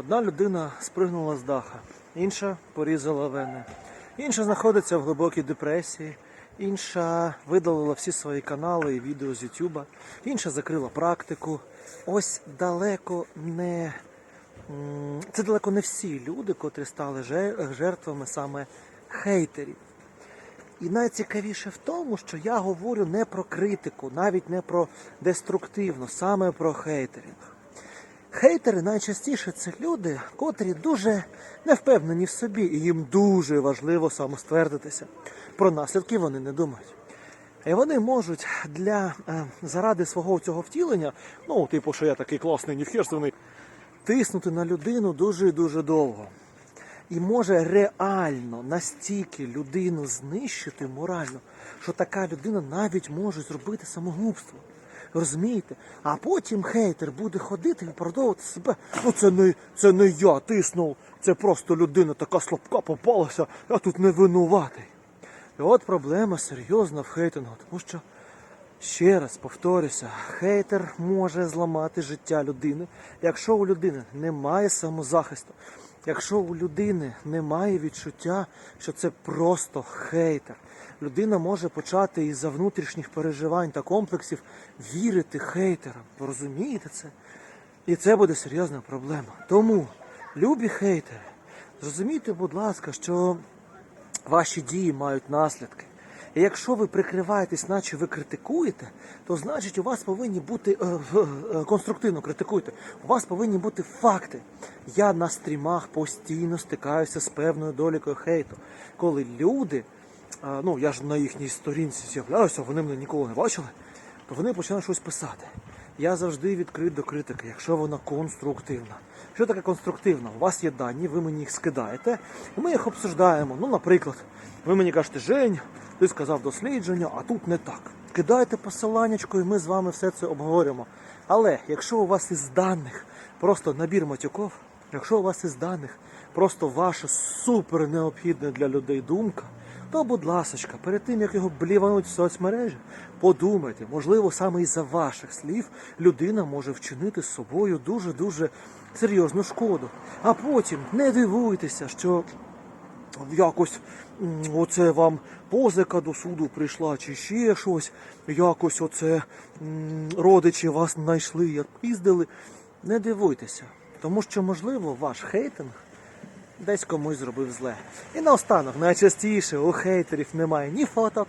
Одна людина спригнула з даха, інша порізала вени, інша знаходиться в глибокій депресії, інша видалила всі свої канали і відео з Ютуба, інша закрила практику. Ось далеко не це далеко не всі люди, котрі стали жертвами саме хейтерів. І найцікавіше в тому, що я говорю не про критику, навіть не про деструктивну, саме про хейтерінг. Хейтери найчастіше це люди, котрі дуже не впевнені в собі, і їм дуже важливо самоствердитися. Про наслідки вони не думають. І вони можуть для е, заради свого цього втілення, ну, типу, що я такий класний, ніхерственний, тиснути на людину дуже і дуже довго. І може реально настільки людину знищити морально, що така людина навіть може зробити самогубство. Розумієте? А потім хейтер буде ходити і виправдовувати себе. Ну це не, це не я тиснув, це просто людина така слабка попалася, я тут не винуватий. І от проблема серйозна в хейтингу, тому що Ще раз повторюся, хейтер може зламати життя людини, якщо у людини немає самозахисту, якщо у людини немає відчуття, що це просто хейтер. Людина може почати із-за внутрішніх переживань та комплексів вірити хейтерам. Ви розумієте це? І це буде серйозна проблема. Тому, любі хейтери, зрозумійте, будь ласка, що ваші дії мають наслідки. І якщо ви прикриваєтесь, наче ви критикуєте, то значить у вас повинні бути е, е, конструктивно критикуйте. У вас повинні бути факти. Я на стрімах постійно стикаюся з певною долікою хейту, коли люди, е, ну я ж на їхній сторінці з'являюся, вони мене ніколи не бачили, то вони починають щось писати. Я завжди відкрит до критики, якщо вона конструктивна. Що таке конструктивна? У вас є дані, ви мені їх скидаєте, і ми їх обсуждаємо. Ну, наприклад, ви мені кажете, Жень, ти сказав дослідження, а тут не так. Кидайте посиланнячко, і ми з вами все це обговоримо. Але якщо у вас із даних просто набір матюков, якщо у вас із даних просто ваша супер необхідна для людей думка, то, будь ласочка, перед тим як його блівануть в соцмережі, подумайте, можливо, саме із-за ваших слів людина може вчинити з собою дуже-дуже серйозну шкоду. А потім не дивуйтеся, що якось оце вам позика до суду прийшла, чи ще щось, якось оце родичі вас знайшли, як піздили. Не дивуйтеся, тому що, можливо, ваш хейтинг десь комусь зробив зле. І наостанок, найчастіше у хейтерів немає ні фоток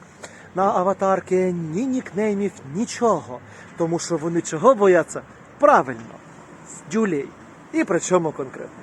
на аватарки, ні нікнеймів, нічого. Тому що вони чого бояться? Правильно, дюлей. І причому конкретних.